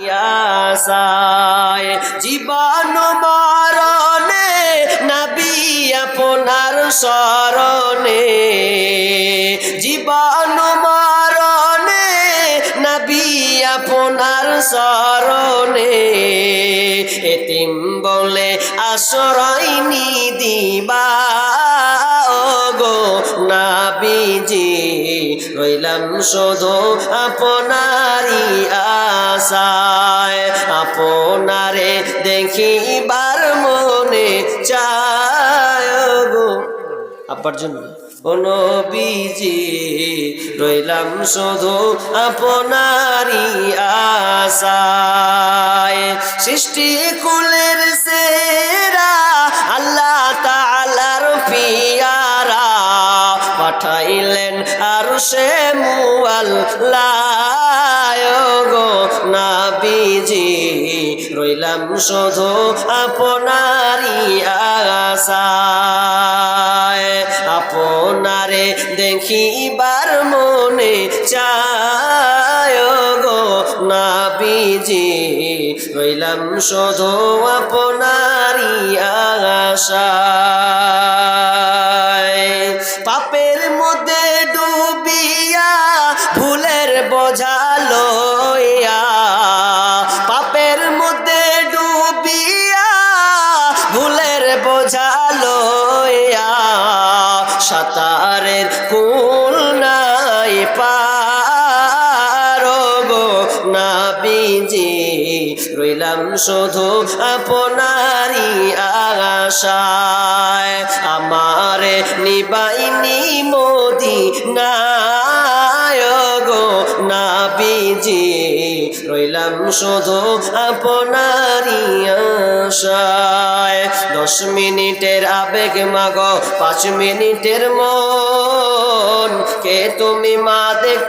আশায় জীবন মরণে, নবী আপনার স্মরণে। জীবন মরণে, নবী আপনার স্মরণে। এতিম বলে আশ্রয় নি দিবা গো নাবিজি। রইলাম শুধু আপনারই আশায় আপনারে দেখিবার মনে চায় গো। আব্বার জন্য। ও নবীজি, রইলাম শুধু আপনারই আশায়। সৃষ্টি কুলের সেরা আল্লাহ তাআলার পিয়ারা। পাঠাইলেন আর সে মুআল্লায় রইলাম শুধু আপনারই আশায়। আপনারে দেখিবার মনে চায় গো নাবিজি। রইলাম শুধু আপনারই আশায়। পাপের মধ্যে ডুবিয়া ভুলের বোঝা ভুলের বোঝা লইয়া সাঁতারের কুল নাই পার গো নাবিজি। রইলাম শুধু আপনারই আশায়। আমারে নিবাইনি মোদি গো রইলাম শুধু আপনারই আশায়। দশ মিনিটের আবেগ মাগ, পাঁচ মিনিটের মন। কে তুমি মা দেখ